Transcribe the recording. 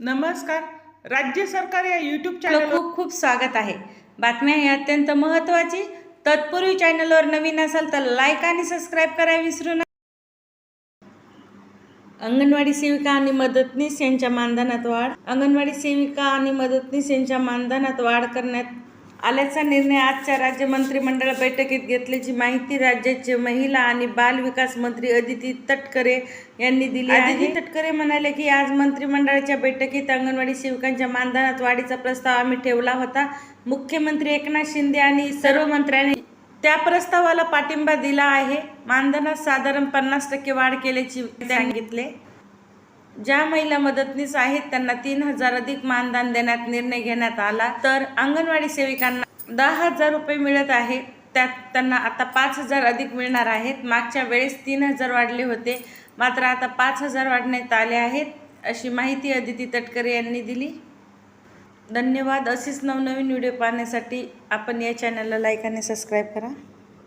नमस्कार. राज्य सरकार या यूट्यूब चॅनल खूप खूप स्वागत आहे. बातम्या ही अत्यंत महत्त्वाची. तत्पूर्वी चॅनलवर नवीन असाल तर लाईक आणि सबस्क्राईब करायला विसरू नका. अंगणवाडी सेविका आणि मदतनीस यांच्या मानधनात वाढ. अंगणवाडी सेविका आणि मदतनीस यांच्या मानधनात वाढ करण्यात आल्याचा निर्णय आजच्या राज्य मंत्रिमंडळ बैठकीत घेतल्याची माहिती राज्याचे महिला आणि बाल विकास मंत्री अदिती तटकरे यांनी दिली अदिती तटकरे म्हणाले की आज मंत्रिमंडळाच्या बैठकीत अंगणवाडी सेविकांच्या मानधनात वाढीचा प्रस्ताव आम्ही ठेवला होता. मुख्यमंत्री एकनाथ शिंदे आणि सर्व मंत्र्यांनी त्या प्रस्तावाला पाठिंबा दिला आहे. मानधनात साधारण पन्नास टक्के वाढ केल्याची सांगितले. ज्या महिला मदतनीस आहेत त्यांना तीन हजार अधिक मानधन देण्यात निर्णय घेण्यात आला. तर अंगणवाडी सेविकांना दहा हजार रुपये मिळत आहे. त्यात त्यांना आता पाच हजार अधिक मिळणार आहेत. मागच्या वेळेस तीन हजार वाढले होते. मात्र आता पाच हजार वाढण्यात आले आहेत अशी माहिती अदिती तटकरे यांनी दिली. धन्यवाद. असेच नवनवीन व्हिडिओ पाहण्यासाठी आपण या चॅनलला लाईक आणि सबस्क्राईब करा.